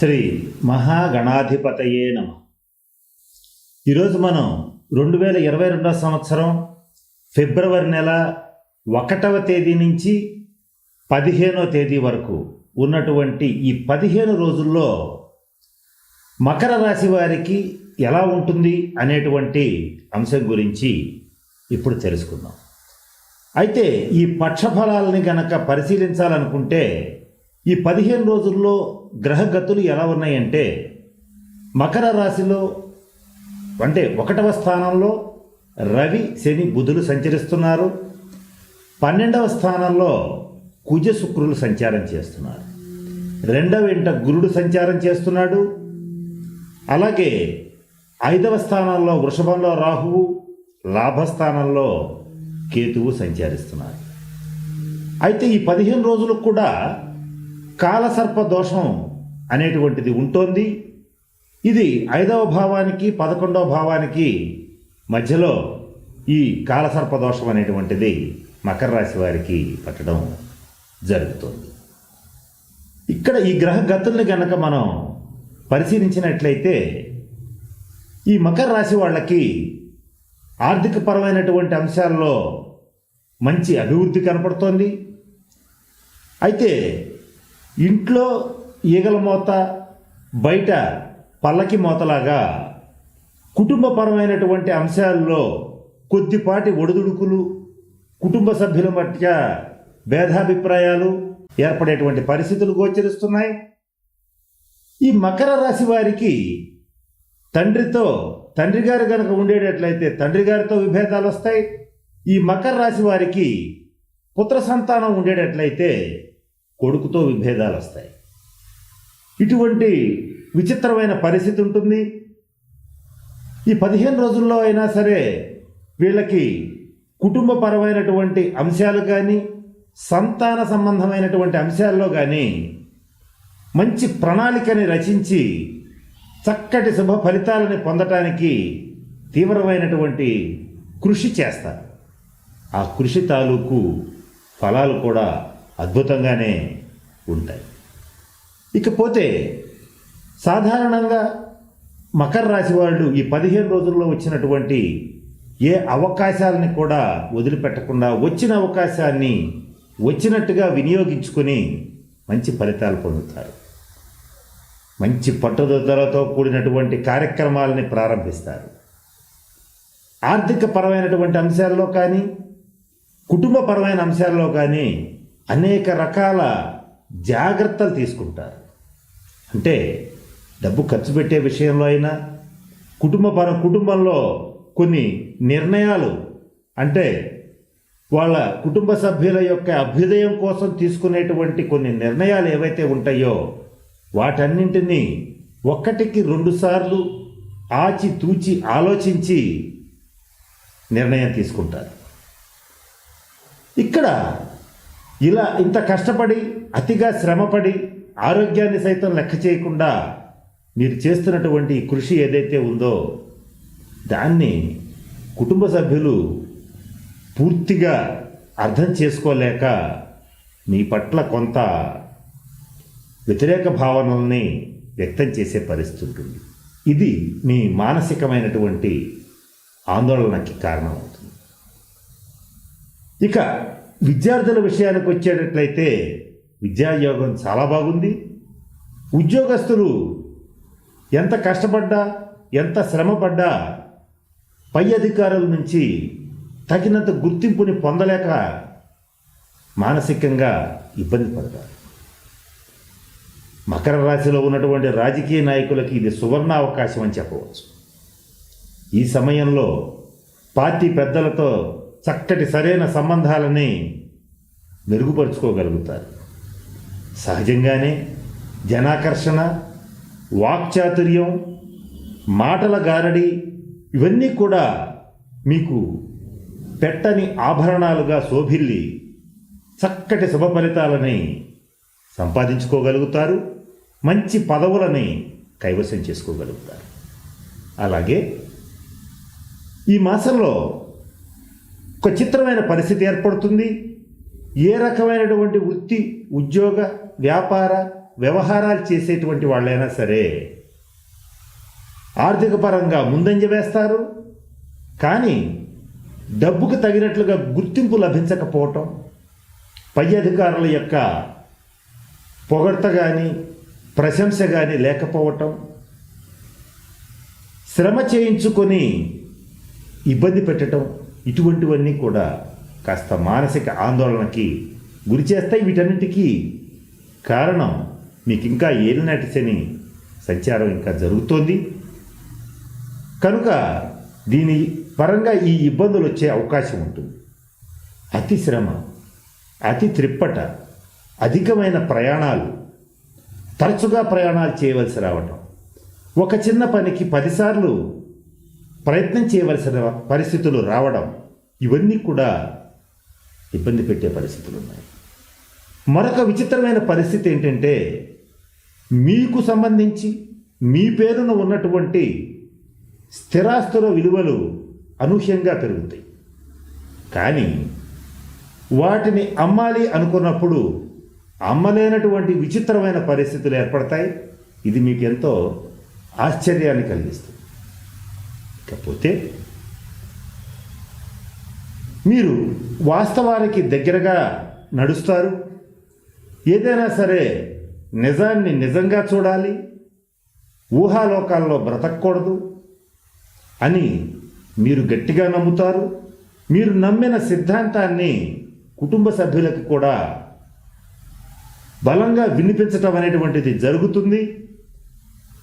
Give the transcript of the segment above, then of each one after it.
శ్రీ మహాగణాధిపతయే నమ. ఈరోజు మనం రెండు వేల ఇరవై రెండవ సంవత్సరం ఫిబ్రవరి నెల ఒకటవ తేదీ నుంచి పదిహేనో తేదీ వరకు ఉన్నటువంటి ఈ పదిహేను రోజుల్లో మకర రాశి వారికి ఎలా ఉంటుంది అనేటువంటి అంశం గురించి ఇప్పుడు తెలుసుకుందాం. అయితే ఈ పక్షఫలాలని గనక పరిశీలించాలనుకుంటే ఈ పదిహేను రోజుల్లో గ్రహగతులు ఎలా ఉన్నాయంటే మకర రాశిలో అంటే ఒకటవ స్థానంలో రవి శని బుధులు సంచరిస్తున్నారు. పన్నెండవ స్థానంలో కుజ శుక్రులు సంచారం చేస్తున్నారు. రెండవ ఇంట గురుడు సంచారం చేస్తున్నాడు. అలాగే ఐదవ స్థానంలో వృషభంలో రాహువు లాభస్థానంలో కేతువు సంచరిస్తున్నారు. అయితే ఈ పదిహేను రోజులకు కూడా కాలసర్ప దోషం అనేటువంటిది ఉంటోంది. ఇది ఐదవ భావానికి పదకొండవ భావానికి మధ్యలో ఈ కాలసర్ప దోషం అనేటువంటిది మకర రాశి వారికి పట్టడం జరుగుతుంది. ఇక్కడ ఈ గ్రహ గతుల్ని గనక మనం పరిశీలించినట్లయితే ఈ మకర రాశి వాళ్ళకి ఆర్థికపరమైనటువంటి అంశాల్లో మంచి అభివృద్ధి కనపడుతోంది. అయితే ఇంట్లో ఈగల మోత బయట పల్లకి మోతలాగా కుటుంబపరమైనటువంటి అంశాల్లో కొద్దిపాటి ఒడిదుడుకులు కుటుంబ సభ్యుల మధ్య భేదాభిప్రాయాలు ఏర్పడేటువంటి పరిస్థితులు గోచరిస్తున్నాయి. ఈ మకర రాశి వారికి తండ్రితో తండ్రి గారు కనుక ఉండేటట్లయితే తండ్రి గారితో విభేదాలు వస్తాయి. ఈ మకర రాశి వారికి పుత్ర సంతానం ఉండేటట్లయితే కొడుకుతో విభేదాలు వస్తాయి ఇటువంటి విచిత్రమైన పరిస్థితి ఉంటుంది. ఈ పదిహేను రోజుల్లో అయినా సరే వీళ్ళకి కుటుంబపరమైనటువంటి అంశాలు కానీ సంతాన సంబంధమైనటువంటి అంశాల్లో కానీ మంచి ప్రణాళికని రచించి చక్కటి శుభ ఫలితాలని పొందటానికి తీవ్రమైనటువంటి కృషి చేస్తారు. ఆ కృషి తాలూకు ఫలాలు కూడా అద్భుతంగానే ఉంటాయి. ఇకపోతే సాధారణంగా మకర రాశి వాళ్ళు ఈ పదిహేను రోజుల్లో వచ్చినటువంటి ఏ అవకాశాలని కూడా వదిలిపెట్టకుండా వచ్చిన అవకాశాన్ని వచ్చినట్టుగా వినియోగించుకొని మంచి ఫలితాలు పొందుతారు. మంచి పట్టుదలతో కూడినటువంటి కార్యక్రమాలని ప్రారంభిస్తారు. ఆర్థిక పరమైనటువంటి అంశాల్లో కానీ కుటుంబపరమైన అంశాల్లో కానీ అనేక రకాల జాగ్రత్తలు తీసుకుంటారు. అంటే డబ్బు ఖర్చు పెట్టే విషయంలో అయినా కుటుంబపర కుటుంబంలో కొన్ని నిర్ణయాలు అంటే వాళ్ళ కుటుంబ సభ్యుల యొక్క అభ్యుదయం కోసం తీసుకునేటువంటి కొన్ని నిర్ణయాలు ఏవైతే ఉంటాయో వాటన్నింటినీ ఒక్కటికి రెండుసార్లు ఆచి తూచి ఆలోచించి నిర్ణయం తీసుకుంటారు. ఇక్కడ ఇలా ఇంత కష్టపడి అతిగా శ్రమపడి ఆరోగ్యాన్ని సైతం లెక్క చేయకుండా మీరు చేస్తున్నటువంటి కృషి ఏదైతే ఉందో దాన్ని కుటుంబ సభ్యులు పూర్తిగా అర్థం చేసుకోలేక మీ పట్ల కొంత వ్యతిరేక భావనల్ని వ్యక్తం చేసే పరిస్థితి ఉంటుంది. ఇది మీ మానసికమైనటువంటి ఆందోళనకి కారణమవుతుంది. ఇక విద్యార్థుల విషయానికి వచ్చేటట్లయితే విద్యాయోగం చాలా బాగుంది. ఉద్యోగస్తులు ఎంత కష్టపడ్డా ఎంత శ్రమపడ్డా పై అధికారుల నుంచి తగినంత గుర్తింపుని పొందలేక మానసికంగా ఇబ్బంది పడతారు. మకర రాశిలో ఉన్నటువంటి రాజకీయ నాయకులకి ఇది సువర్ణ అవకాశం అని చెప్పవచ్చు. ఈ సమయంలో పార్టీ పెద్దలతో చక్కటి సరైన సంబంధాలని మెరుగుపరుచుకోగలుగుతారు. సహజంగానే జనాకర్షణ వాక్చాతుర్యం మాటల గారడి ఇవన్నీ కూడా మీకు పెట్టని ఆభరణాలుగా శోభిల్లి చక్కటి శుభ ఫలితాలని సంపాదించుకోగలుగుతారు మంచి పదవులని కైవసం చేసుకోగలుగుతారు. అలాగే ఈ మాసంలో ఒక చిత్రమైన పరిస్థితి ఏర్పడుతుంది. ఏ రకమైనటువంటి వృత్తి ఉద్యోగ వ్యాపార వ్యవహారాలు చేసేటువంటి వాళ్ళైనా సరే ఆర్థిక పరంగా ముందంజ వేస్తారు. కానీ డబ్బుకు తగినట్లుగా గుర్తింపు లభించకపోవటం పై అధికారుల యొక్క పొగడ్త కానీ ప్రశంస కానీ లేకపోవటం శ్రమ చేయించుకొని ఇబ్బంది పెట్టడం ఇటువంటివన్నీ కూడా కాస్త మానసిక ఆందోళనకి గురి చేస్తాయి. వీటన్నిటికీ కారణం మీకు ఇంకా ఏలినాటి శని సంచారం ఇంకా జరుగుతోంది. కనుక దీని పరంగా ఈ ఇబ్బందులు వచ్చే అవకాశం ఉంటుంది. అతి శ్రమ అతి త్రిప్పట అధికమైన ప్రయాణాలు తరచుగా ప్రయాణాలు చేయవలసి రావటం. ఒక చిన్న పనికి పదిసార్లు ప్రయత్నం చేయవలసిన పరిస్థితులు రావడం ఇవన్నీ కూడా ఇబ్బంది పెట్టే పరిస్థితులు ఉన్నాయి. మరొక విచిత్రమైన పరిస్థితి ఏంటంటే మీకు సంబంధించి మీ పేరున ఉన్నటువంటి స్థిరాస్తుల విలువలు అనూహ్యంగా పెరుగుతాయి. కానీ వాటిని అమ్మాలి అనుకున్నప్పుడు అమ్మలేనటువంటి విచిత్రమైన పరిస్థితులు ఏర్పడతాయి. ఇది మీకు ఎంతో ఆశ్చర్యాన్ని కలిగిస్తుంది. కాకపోతే మీరు వాస్తవానికి దగ్గరగా నడుస్తారు. ఏదైనా సరే నిజాన్ని నిజంగా చూడాలి. ఊహాలోకాల్లో బ్రతకూడదు అని మీరు గట్టిగా నమ్ముతారు. మీరు నమ్మిన సిద్ధాంతాన్ని కుటుంబ సభ్యులకు కూడా బలంగా వినిపించటం అనేటువంటిది జరుగుతుంది.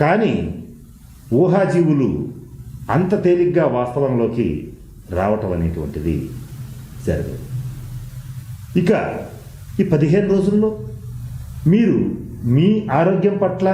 కానీ ఊహాజీవులు అంత తేలిగ్గా వాస్తవంలోకి రావటం అనేటువంటిది జరగదు. ఇక ఈ పదిహేను రోజుల్లో మీరు మీ ఆరోగ్యం పట్ల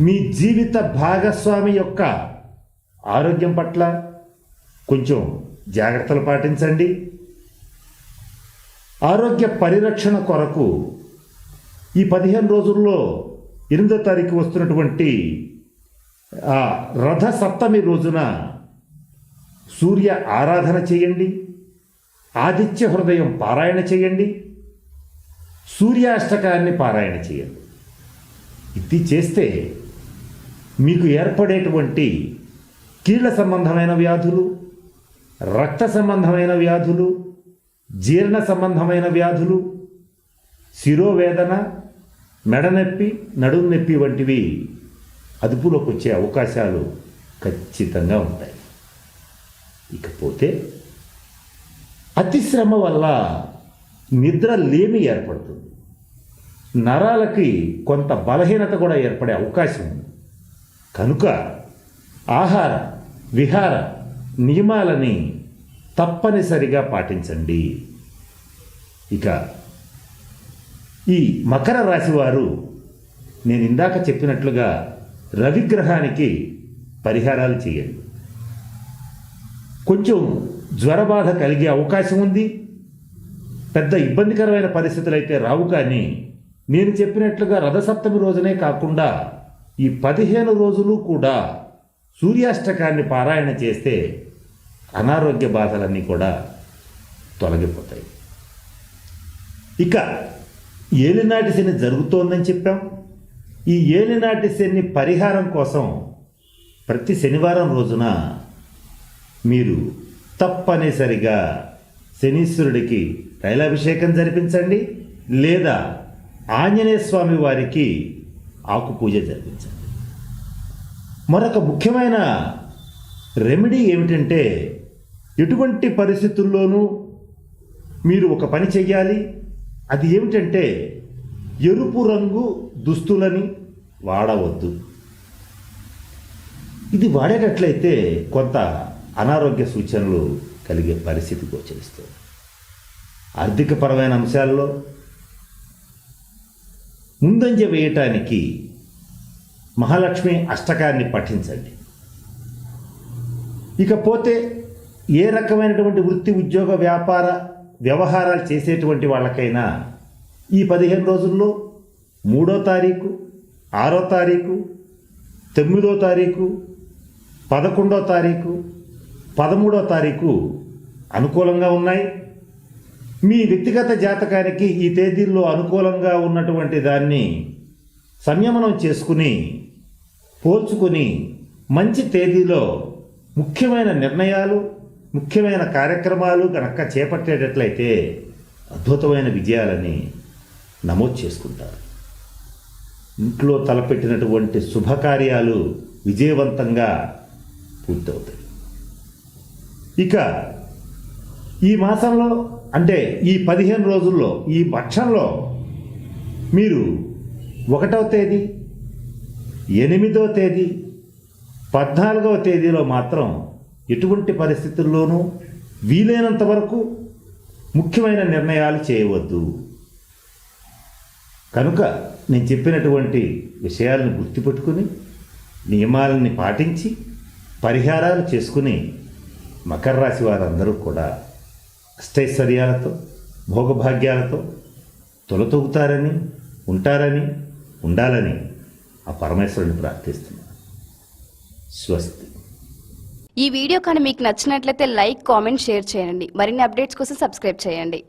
మీ జీవిత భాగస్వామి యొక్క ఆరోగ్యం పట్ల కొంచెం జాగ్రత్తలు పాటించండి. ఆరోగ్య పరిరక్షణ కొరకు ఈ పదిహేను రోజుల్లో ఎనిమిదో తారీఖు వస్తున్నటువంటి రథ సప్తమి రోజున సూర్య ఆరాధన చేయండి. ఆదిత్య హృదయం పారాయణ చేయండి. సూర్యాష్టకాన్ని పారాయణ చేయండి. ఇది చేస్తే మీకు ఏర్పడేటువంటి కీళ్ళ సంబంధమైన వ్యాధులు రక్త సంబంధమైన వ్యాధులు జీర్ణ సంబంధమైన వ్యాధులు శిరోవేదన మెడనొప్పి నడుం నొప్పి వంటివి అదుపులోకి వచ్చే అవకాశాలు ఖచ్చితంగా ఉంటాయి. ఇకపోతే అతిశ్రమ వల్ల నిద్ర లేమి ఏర్పడుతుంది. నరాలకి కొంత బలహీనత కూడా ఏర్పడే అవకాశం ఉంది. కనుక ఆహార విహార నియమాలని తప్పనిసరిగా పాటించండి. ఇక ఈ మకర రాశి వారు నేను ఇందాక చెప్పినట్లుగా రవిగ్రహానికి పరిహారాలు చేయండి. కొంచెం జ్వరబాధ కలిగే అవకాశం ఉంది. పెద్ద ఇబ్బందికరమైన పరిస్థితులు అయితే రావు కానీ నేను చెప్పినట్లుగా రథసప్తమి రోజునే కాకుండా ఈ పదిహేను రోజులు కూడా సూర్యాష్టకాన్ని పారాయణ చేస్తే అనారోగ్య బాధలన్నీ కూడా తొలగిపోతాయి. ఇక ఏలినాటి శని జరుగుతోందని చెప్పాం. ఈ ఏలినాటి శని పరిహారం కోసం ప్రతి శనివారం రోజున మీరు తప్పనిసరిగా శనీశ్వరుడికి తైలాభిషేకం జరిపించండి లేదా ఆంజనేయ స్వామి వారికి ఆకు పూజ జరిపించండి. మరొక ముఖ్యమైన రెమెడీ ఏమిటంటే ఎటువంటి పరిస్థితుల్లోనూ మీరు ఒక పని చెయ్యాలి. అది ఏమిటంటే ఎరుపు రంగు దుస్తులని వాడవద్దు. ఇది వాడేటట్లయితే కొంత అనారోగ్య సూచనలు కలిగే పరిస్థితి గోచరిస్తుంది. ఆర్థికపరమైన అంశాల్లో ముందంజ వేయటానికి మహాలక్ష్మి అష్టకాన్ని పఠించండి. ఇకపోతే ఏ రకమైనటువంటి వృత్తి ఉద్యోగ వ్యాపార వ్యవహారాలు చేసేటువంటి వాళ్ళకైనా ఈ పదిహేను రోజుల్లో మూడో తారీఖు ఆరో తారీఖు తొమ్మిదో తారీఖు పదకొండో తారీఖు పదమూడో తారీఖు అనుకూలంగా ఉన్నాయి. మీ వ్యక్తిగత జాతకానికి ఈ తేదీల్లో అనుకూలంగా ఉన్నటువంటి దాన్ని సంయమనం చేసుకుని పోల్చుకుని మంచి తేదీలో ముఖ్యమైన నిర్ణయాలు ముఖ్యమైన కార్యక్రమాలు కనుక చేపట్టేటట్లయితే అద్భుతమైన విజయాలని నమోదు చేసుకుంటారు. ఇంట్లో తలపెట్టినటువంటి శుభకార్యాలు విజయవంతంగా పూర్తవుతాయి. ఇక ఈ మాసంలో అంటే ఈ పదిహేను రోజుల్లో ఈ పక్షంలో మీరు ఒకటవ తేదీ ఎనిమిదవ తేదీ పద్నాలుగవ తేదీలో మాత్రం ఎటువంటి పరిస్థితుల్లోనూ వీలైనంత వరకు ముఖ్యమైన నిర్ణయాలు చేయవద్దు. కనుక నేను చెప్పినటువంటి విషయాలను గుర్తుపెట్టుకుని నియమాలని పాటించి పరిహారాలు చేసుకుని మకర రాశి వారందరూ కూడా అష్టైశ్వర్యాలతో భోగభాగ్యాలతో తొలతొగుతారని ఉంటారని ఉండాలని ఆ పరమేశ్వరుని ప్రార్థిస్తున్నాను. స్వస్తి. ఈ వీడియో కానీ మీకు నచ్చినట్లయితే లైక్ కామెంట్ షేర్ చేయండి. మరిన్ని అప్డేట్స్ కోసం సబ్స్క్రైబ్ చేయండి.